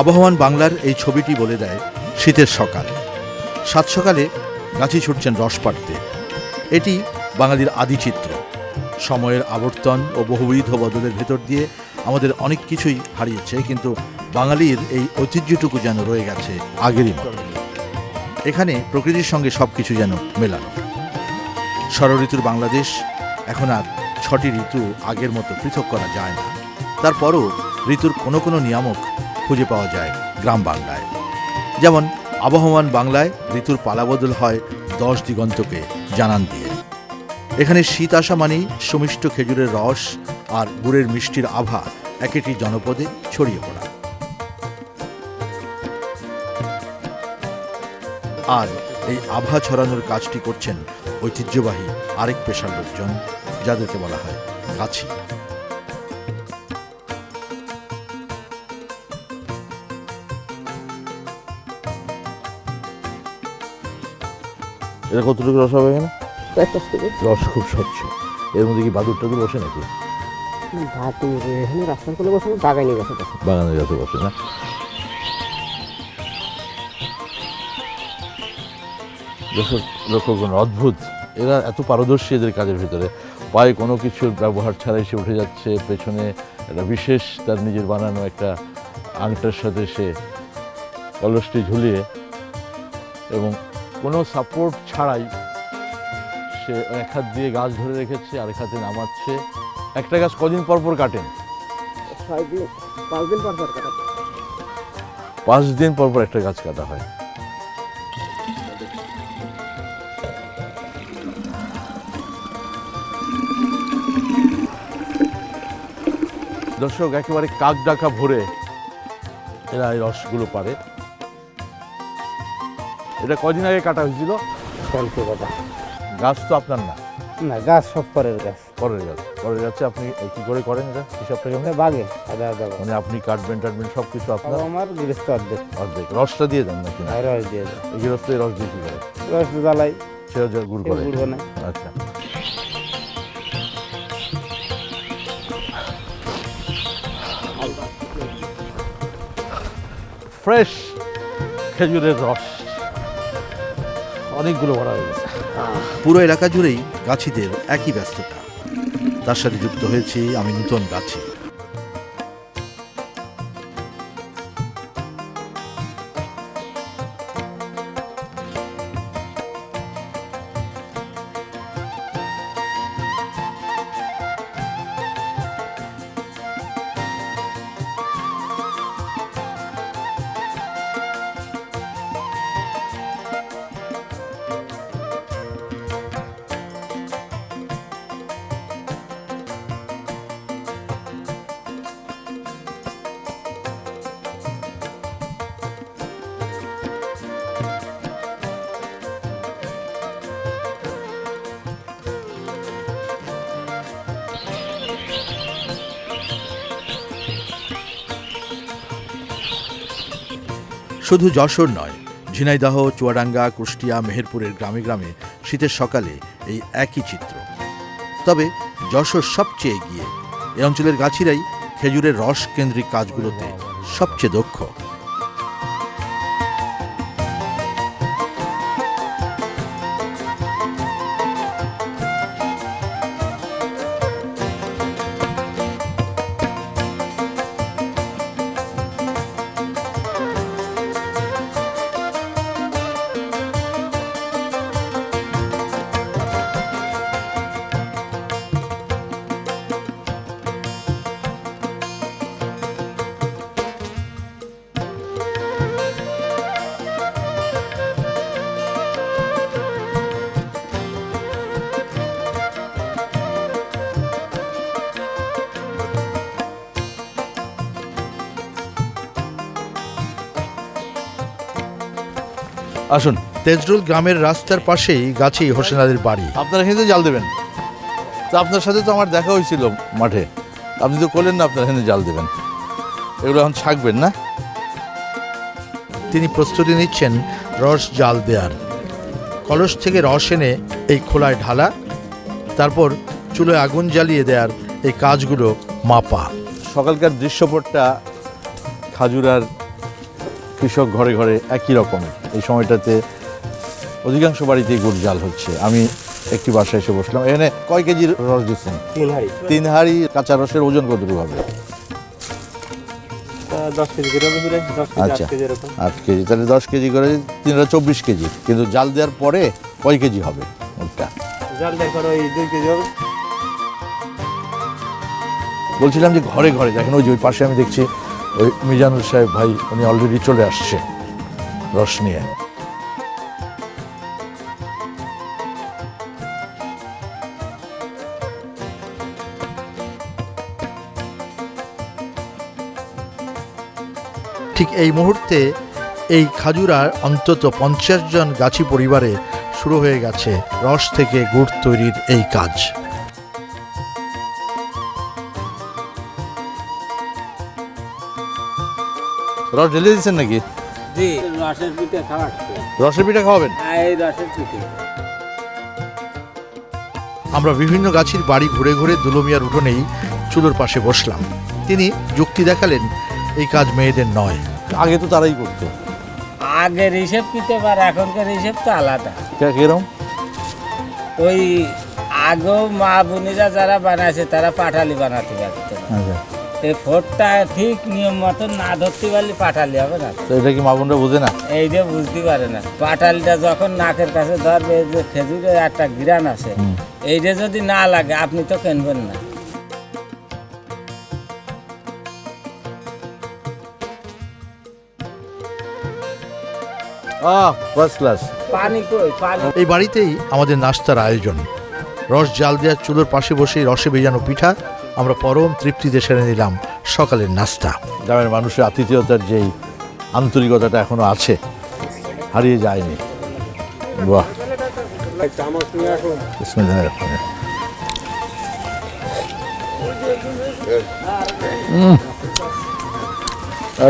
আবহমান বাংলার এই ছবিটি বলে দেয় শীতের সকাল। সাত সকালে গাছি ছুটছেন রস পাড়তে। এটি বাঙালির আদিচিত্র সময়ের আবর্তন ও বহুবিধ বদলের ভেতর দিয়ে আমাদের অনেক কিছুই হারিয়েছে, কিন্তু বাঙালির এই ঐতিহ্যটুকু যেন রয়ে গেছে আগেরই এখানে প্রকৃতির সঙ্গে সব কিছু যেন মেলানো। ষড়ঋতুর বাংলাদেশ, এখন আর ছটি ঋতু আগের মতো পৃথক করা যায় না। তারপরও ঋতুর কোনো কোনো নিয়ামক খুঁজে পাওয়া যায় গ্রাম বাংলায়। যেমন আবহমান বাংলায় ঋতুর পালাবদল হয় দশ দিগন্তকে, জানান দিয়ে এখানে শীত আসা মানেই সুমিষ্ট খেজুরের রস আর গুড়ের মিষ্টির আভা একেটি জনপদে ছড়িয়ে পড়া। আর এই আভা ছড়ানোর কাজটি করছেন ঐতিহ্যবাহী আরেক পেশার লোকজন, যাদেরকে বলা হয় গাছি এটা কতটুকু রস হবে এখানে? রস খুব স্বচ্ছ। এর মধ্যে কি বাদুর টাদুর বসে নাকি? এখানে রাস্তার কোলে বসে বাগানের গাছে বসে না। দর্শক লক্ষ্য করুন অদ্ভুত। এরা এত পারদর্শী এদের কাজের ভিতরে। পায়ে কোনো কিছুর ব্যবহার ছাড়াই সে উঠে যাচ্ছে পেছনে একটা বিশেষ তার নিজের বানানো একটা আংটার সাথে সে কলসটি ঝুলিয়ে এবং কোনো সাপোর্ট ছাড়াই সে এক হাত দিয়ে গাছ ধরে রেখেছে আর এক হাতে নামাচ্ছে। একটা গাছ কদিন পর পর কাটেন পাঁচ দিন পর পর একটা গাছ কাটা হয়। দর্শক একেবারে কাক ডাকা ভরে এরা এই রসগুলো পারে। এটা কদিন আগে কাটা হয়েছিল? কালকে কথা গাছ তো আপনার না? না গাছ সব পরের গাছ। পরের গাছ। পরের গাছে আপনি কি করে করেন এটা? হিসাবটা কেমন? বাগে আদা আদা মানে আপনি কাটবেন টাটবেন সব কিছু আপনার আমার গৃহস্থ অর্ধেক। অর্ধেক। রসটা দিয়ে দেন নাকি না? আর রস দিয়ে এই গৃহস্থ রস দিয়ে কি করে? রস জ্বালাই। সেটা গুড় করে। গুড় বানায়। আচ্ছা। ফ্রেশ খেজুরের রস। অনেকগুলো ভরা হয়ে গেছে পুরো এলাকা জুড়েই গাছিদের একই ব্যস্ততা। তার সাথে যুক্ত হয়েছে আমি নূতন গাছি। শুধু যশোর নয়, ঝিনাইদহ, চুয়াডাঙ্গা, কুষ্টিয়া, মেহেরপুরের গ্রামে গ্রামে শীতের সকালে এই একই চিত্র। তবে যশোর সবচেয়ে এগিয়ে, এ অঞ্চলের গাছিরাই খেজুরের রস কেন্দ্রিক কাজগুলোতে সবচেয়ে দক্ষ। আসুন তেজরুল গ্রামের রাস্তার পাশেই গাছেই হোসেন আলীর বাড়ি। আপনারা এখানে জাল দেবেন। তো আপনার সাথে তো আমার দেখা হয়েছিল মাঠে। আপনি তো করলেন না আপনার এখানে জাল দেবেন। এগুলো এখন ছাকবেন না? তিনি প্রস্তুতি নিচ্ছেন রস জাল দেওয়ার কলস থেকে রস এনে এই খোলায় ঢালা তারপর চুলোয় আগুন জ্বালিয়ে দেওয়ার এই কাজগুলো মাপা। সকালকার দৃশ্যপটটা খাজুর আর কৃষক ঘরে ঘরে একই রকমের এই সময়টাতে অধিকাংশ বাড়িতেই গুড় জাল হচ্ছে। আমি একটি বাসায় এসে বসলাম। এখানে কয় কেজির রস দিচ্ছেন? তিন হাড়ি। তিন হাঁড়ি কাঁচা রসের ওজন কতটুকু হবে? আচ্ছা। আট কেজি। তাহলে দশ কেজি করে চব্বিশ কেজি। কিন্তু জাল দেওয়ার পরে কয় হবে ওটা? কেজি হবে। বলছিলাম যে ঘরে ঘরে দেখেন ওই যে ওই পাশে আমি দেখছি ওই মিজানুর সাহেব ভাই, উনি অলরেডি চলে আসছে রস নিয়ে। ঠিক এই মুহূর্তে এই খাজুরার অন্তত পঞ্চাশ জন গাছি পরিবারে শুরু হয়ে গেছে রস থেকে গুড় তৈরির এই কাজ। রস ঢেলে দিচ্ছেন নাকি? জি। রসের পিঠে খাওয়াচ্ছে। রসের পিঠা খাওয়াবেন? এই রসের পিঠে। আমরা বিভিন্ন গাছের বাড়ি ঘুরে ঘুরে দুলমিয়ার উঠোনেই চুলোর পাশে বসলাম। তিনি যুক্তি দেখালেন এই কাজ মেয়েদের নয়। আগে তো তারাই করতো। আগের হিসেব কিতে পার এখনকার হিসেব তো আলাদা। কিরম? ওই আগেও মা বোনেরা যারা বানাইছে তারা পাঠালি বানাতে পারতো। আচ্ছা। এই ফোরটা ঠিক নিয়ম মতন না ধরতে পারলে হবে না। তো এটা কি মা বোনরা বোঝে না? এইটা বুঝতে পারে না। পাটালিটা যখন নাকের কাছে ধরবে যে খেজুরের একটা গিরান। এইটা যদি না লাগে আপনি তো কিনবেন না। ফার্স্ট ক্লাস পানি কই? পানি। এই বাড়িতেই আমাদের নাস্তার আয়োজন। রস জাল দেওয়ার চুলোর পাশে বসে রসে ভেজানো পিঠা আমরা পরম তৃপ্তিতে সেরে নিলাম সকালের নাস্তা। গ্রামের মানুষের আতিথেয়তার যেই আন্তরিকতাটা এখনও আছে, হারিয়ে যায়নি।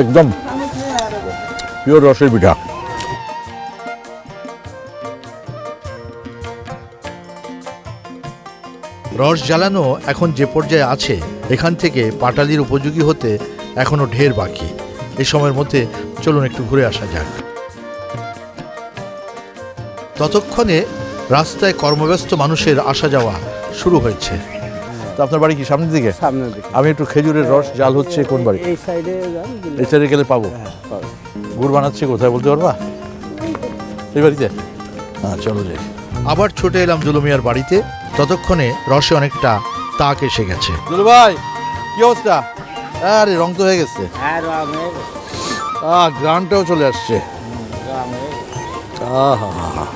একদম পিওর রসের পিঠা। রস জ্বালানো এখন যে পর্যায়ে আছে এখান থেকে পাটালির উপযোগী হতে এখনও ঢের বাকি। এই সময়ের মধ্যে চলুন একটু ঘুরে আসা যাক। ততক্ষণে রাস্তায় কর্মব্যস্ত মানুষের আসা যাওয়া শুরু হয়েছে। তো আপনার বাড়ি কি? সামনের দিকে? সামনের দিকে। আমি একটু খেজুরের রস জাল হচ্ছে কোন বাড়ি? এই সাইডে এই সাইডে গেলে পাবো। গুড় বানাচ্ছে কোথায় বলতে পারবা? এই বাড়িতে? হ্যাঁ চলো যাই। আবার ছুটে এলাম জুলুমিয়ার বাড়িতে। ততক্ষণে রসে অনেকটা তাক এসে গেছে। দুলু ভাই কি অবস্থা? আরে রং তো হয়ে গেছে। হ্যাঁ রং হয়ে গেছে, আহ গ্রানটাও চলে আসছে। হয়ে। আহা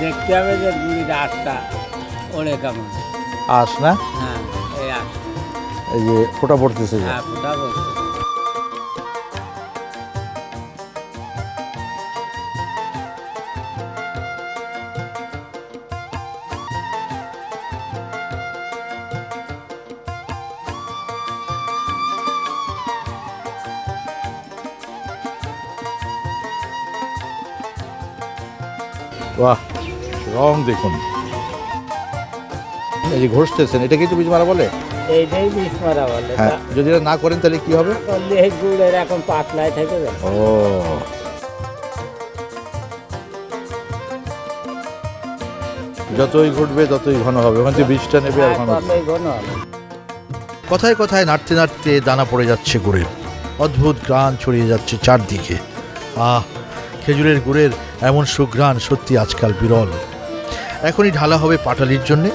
দেখতে হবে যে গুড়ির আটটা ওড়ে কেমন। আস না? হ্যাঁ এই আট এই যে ফোটা পড়তেছে যে। হ্যাঁ ফুটা বলছে বাহ রং দেখুন। এই যে ঘষতেছেন এটা কিন্তু বীজ মারা বলে? এইটাই বলে হ্যাঁ যদি এটা না করেন তাহলে কি হবে? করলে এই গুড় এরকম পাতলায় থেকে যাবে। ও। যতই ঘটবে ততই ঘন হবে। ওখান থেকে বীজটা নেবে আর ঘন হবে। কথায় কথায় নাড়তে নাড়তে দানা পড়ে যাচ্ছে গুড়ের অদ্ভুত গ্রান ছড়িয়ে যাচ্ছে চারদিকে। আহ খেজুরের গুড়ের এমন সুঘ্রাণ সত্যি আজকাল বিরল। এখনই ঢালা হবে পাটালির জন্যে।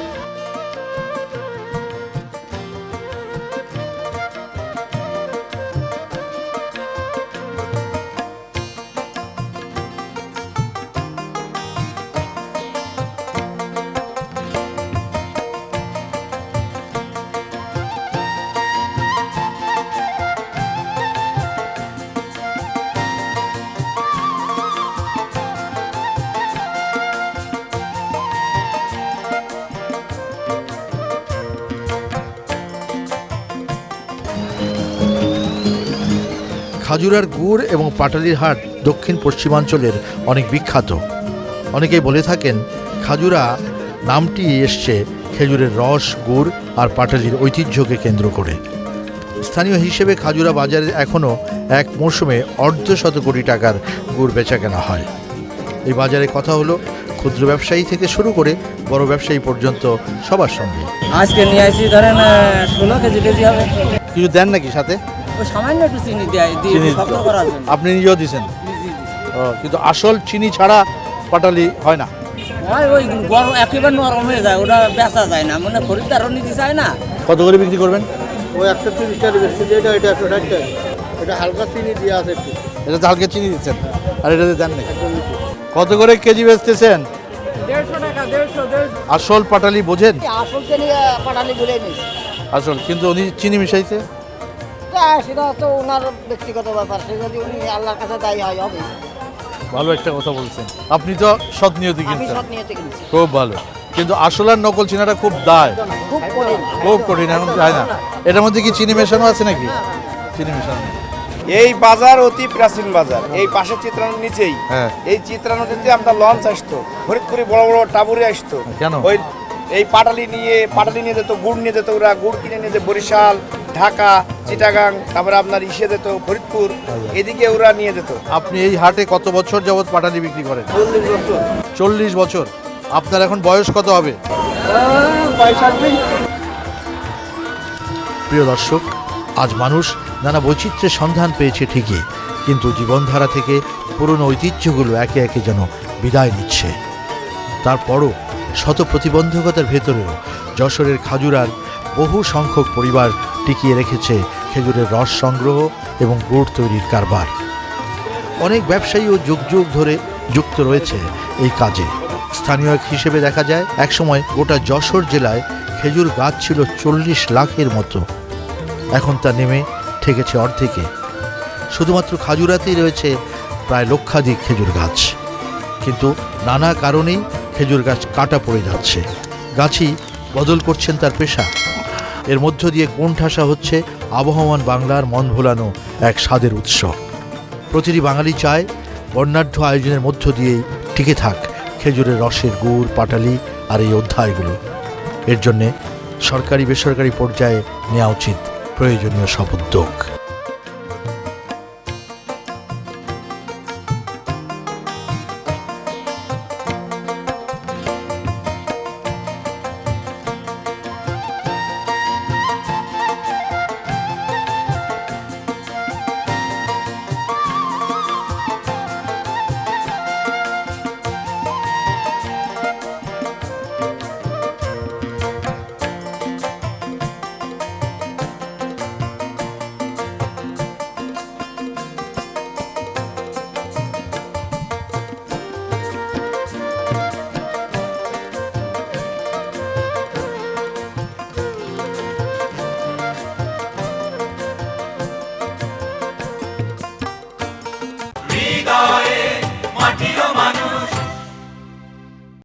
খাজুরার গুড় এবং পাটালির হাট দক্ষিণ পশ্চিমাঞ্চলের অনেক বিখ্যাত। অনেকেই বলে থাকেন খাজুরা নামটি এসছে খেজুরের রস গুড় আর পাটালির ঐতিহ্যকে কেন্দ্র করে। স্থানীয় হিসেবে খাজুরা বাজারে এখনও এক মরশুমে অর্ধশত কোটি টাকার গুড় বেচা কেনা হয়। এই বাজারে কথা হলো ক্ষুদ্র ব্যবসায়ী থেকে শুরু করে বড় ব্যবসায়ী পর্যন্ত সবার সঙ্গে। আজকে নিয়ে আসি ধরেন ষোলো কেজি কেজি হবে। কিছু দেন নাকি সাথে? সামান্য একটু চিনি দেয় দিয়ে চিনি শক্ত করার জন্য। আপনি নিজেও দিছেন? ও, কিন্তু আসল চিনি ছাড়া পাটালি হয় না? হয় ওই গরম একেবারে নরম হয়ে যায় ওটা বেচা যায় না। মানে খরিদ্দারও নিতে চায় না। কত করে বিক্রি করবেন? ওই একশো তিরিশ টাকা বেশি এটা এটা একশো ষাট টাকা এটা হালকা চিনি দিয়ে আছে একটু। এটা তো হালকা চিনি দিচ্ছেন আর এটাতে দেন কত করে কেজি বেচতেছেন? দেড়শো টাকা দেড়শো দেড়শো। আসল পাটালি বোঝেন? আসল চিনি আসল কিন্তু উনি চিনি মিশাইছে? সেটা তো ওনার ব্যক্তিগত ব্যাপার। সে যদি উনি আল্লাহর কাছে দায়ী হয় হবে। ভালো একটা কথা বলছেন। আপনি তো সৎ নিয়তি আমি কিনছেন। সব নিয়েতে কিনছি। খুব ভালো। কিন্তু আসল আর নকল চিনাটা খুব দায়। খুব কঠিন। খুব কঠিন এখন যায় না। এটার মধ্যে কি চিনি মেশানো আছে নাকি? চিনি মেশানো নেই। এই বাজার অতি প্রাচীন বাজার। এই পাশে চিত্রানোর নিচেই। হ্যাঁ। এই চিত্রা নদীতে আমরা লঞ্চ আসতো। ফরিদপুরে বড় বড় টাবুরে আসতো। কেন? ওই এই পাটালি নিয়ে পাটালি নিয়ে যেত গুড় নিয়ে যেত ওরা। গুড় কিনে নিয়ে যেত বরিশাল। ঢাকা চিটাগাং তারপরে আপনার ইসে যেত ফরিদপুর এদিকে ওরা নিয়ে যেত। আপনি এই হাটে কত বছর যাবৎ পাটালি বিক্রি করেন? চল্লিশ বছর। আপনার এখন বয়স কত হবে? প্রিয় দর্শক আজ মানুষ নানা বৈচিত্র্যের সন্ধান পেয়েছে ঠিকই কিন্তু জীবনধারা থেকে পুরনো ঐতিহ্যগুলো একে একে যেন বিদায় নিচ্ছে। তারপরও শত প্রতিবন্ধকতার ভেতরেও যশোরের খাজুরার বহু সংখ্যক পরিবার টিকিয়ে রেখেছে খেজুরের রস সংগ্রহ এবং গুড় তৈরির কারবার। অনেক ব্যবসায়ীও যুগ যুগ ধরে যুক্ত রয়েছে এই কাজে। স্থানীয় এক হিসেবে দেখা যায়, একসময় গোটা যশোর জেলায় খেজুর গাছ ছিল চল্লিশ লাখের মতো। এখন তা নেমে ঠেকেছে অর্ধেকে। শুধুমাত্র খাজুরাতেই রয়েছে প্রায় লক্ষাধিক খেজুর গাছ। কিন্তু নানা কারণেই খেজুর গাছ কাটা পড়ে যাচ্ছে। গাছই বদল করছেন তার পেশা। এর মধ্য দিয়ে কোণঠাসা হচ্ছে আবহমান বাংলার মন ভোলানো এক স্বাদের উৎসব। প্রতিটি বাঙালি চায় বর্ণাঢ্য আয়োজনের মধ্য দিয়েই টিকে থাক খেজুরের রসের গুড়, পাটালি আর এই অধ্যায়গুলো। এর জন্যে সরকারি বেসরকারি পর্যায়ে নেওয়া উচিত প্রয়োজনীয় সব উদ্যোগ।